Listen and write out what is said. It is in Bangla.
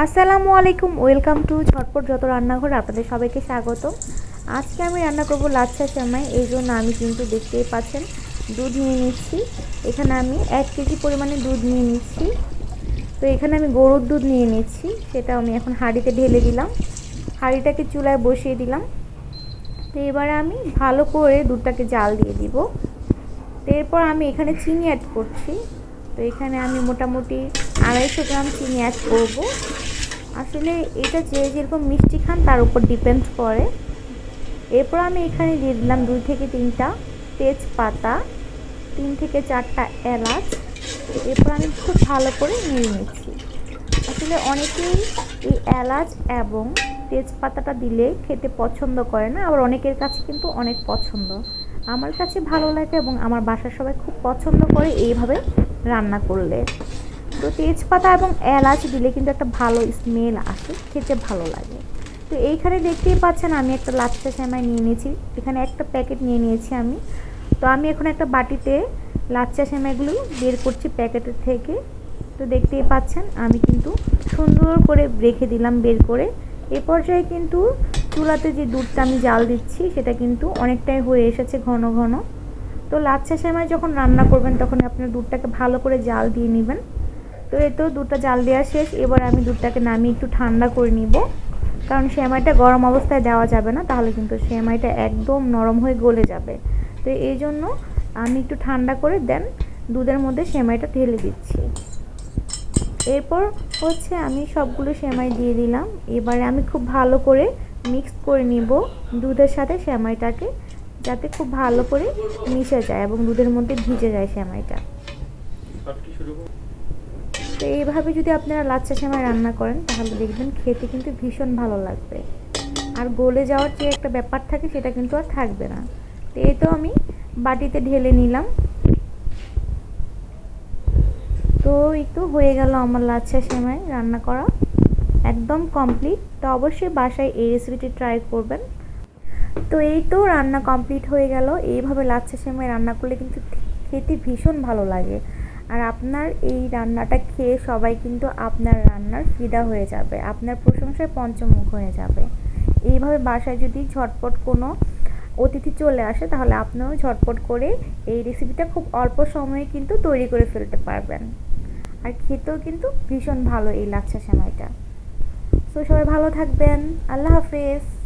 আসসালামু আলাইকুম, ওয়েলকাম টু ঝটপট যত রান্নাঘর আপনাদের সবাইকে স্বাগত। আজকে আমি রান্না করব লাচ্ছা সেমাই, এই জন্য আমি কিন্তু দেখতেই পাচ্ছেন দুধ নিয়ে নিচ্ছি। এখানে আমি এক কেজি পরিমাণে দুধ নিয়ে নিচ্ছি। তো এখানে আমি গরুর দুধ নিয়ে নিচ্ছি, সেটা আমি এখন হাঁড়িতে ঢেলে দিলাম। হাঁড়িটাকে চুলায় বসিয়ে দিলাম। তো এবারে আমি ভালো করে দুধটাকে জাল দিয়ে দিব। এরপর আমি এখানে চিনি অ্যাড করছি। তো এখানে আমি মোটামুটি আড়াইশো গ্রাম চিনি অ্যাড করব। আসলে এটা যে যেরকম মিষ্টি খান, তার উপর ডিপেন্ড করে। এরপর আমি এখানে দিয়ে দিলাম দুই থেকে তিনটা তেজপাতা, তিন থেকে চারটা এলাচ। এরপর আমি খুব ভালো করে নিয়ে নিচ্ছি। আসলে অনেকেই এই এলাচ এবং তেজপাতাটা দিলে খেতে পছন্দ করে না, আবার অনেকের কাছে কিন্তু অনেক পছন্দ। আমার কাছে ভালো লাগে এবং আমার বাসার সবাই খুব পছন্দ করে, এইভাবে রান্না করলে। তো তেজপাতা এবং এলাচ দিলে কিন্তু একটা ভালো স্মেল আসে, খেতে ভালো লাগে। তো এইখানে দেখতেই পাচ্ছেন আমি একটা লাচ্ছা সেমাই নিয়ে নিয়েছি। এখানে একটা প্যাকেট নিয়ে নিয়েছি আমি। তো আমি এখন একটা বাটিতে লাচ্ছা সেমাইগুলো বের করছি প্যাকেটের থেকে। তো দেখতেই পাচ্ছেন আমি কিন্তু সুন্দর করে রেখে দিলাম বের করে। এ পর্যায়ে কিন্তু চুলাতে যে দুধটা আমি জাল দিচ্ছি, সেটা কিন্তু অনেকটাই হয়ে এসেছে ঘন ঘন। তো লাচ্ছা সেমাই যখন রান্না করবেন, তখন আপনার দুধটাকে ভালো করে জাল দিয়ে নেবেন। তো এই তো দুধটা জাল দেওয়া শেষ। এবার আমি দুধটাকে নামিয়ে একটু ঠান্ডা করে নিব। কারণ সেমাইটা গরম অবস্থায় দেওয়া যাবে না, তাহলে কিন্তু সেমাইটা একদম নরম হয়ে গলে যাবে। তো এই জন্য আমি একটু ঠান্ডা করে দেন, দুধের মধ্যে সেমাইটা ঢেলে দিচ্ছি। এরপর হচ্ছে আমি সবগুলো সেমাই দিয়ে দিলাম। এবারে আমি খুব ভালো করে মিক্স করে নিব দুধের সাথে সেমাইটাকে। যাতে খুব ভালো করে মিশে যায় এবং দুধের মধ্যে ভিজে যায় সেমাইটা। তো এইভাবে যদি আপনারা লাচ্চা সেমাই রান্না করেন, তাহলে দেখবেন খেতে কিন্তু ভীষণ ভালো লাগবে। আর গলে যাওয়ার যে একটা ব্যাপার থাকে, সেটা কিন্তু আর থাকবে না। তো এই তো আমি বাটিতে ঢেলে নিলাম। তো এই তো হয়ে গেল আমার লাচ্ছা সেমাই রান্না করা। একদম কমপ্লিট তো অবশ্যই বাসায় এই রেসিপিটি ট্রাই করবেন। তো এই তো রান্না কমপ্লিট হয়ে গেল। এইভাবে লাচ্ছা সেমাই রান্না করলে কিন্তু খেতে ভীষণ ভালো লাগে। আর আপনার এই রান্নাটা খেয়ে সবাই কিন্তু আপনার রান্নার ফিদা হয়ে যাবে। আপনার প্রশংসায় পঞ্চমুখ হয়ে যাবে। এইভাবে বাসায় যদি ঝটপট কোনো অতিথি চলে আসে, তাহলে আপনিও ঝটপট করে এই রেসিপিটা খুব অল্প সময়ে কিন্তু তৈরি করে ফেলতে পারবেন। আর খেতেও কিন্তু ভীষণ ভালো এই লাচ্ছা সেমাইটা। তো সবাই ভালো থাকবেন। আল্লাহ হাফেজ।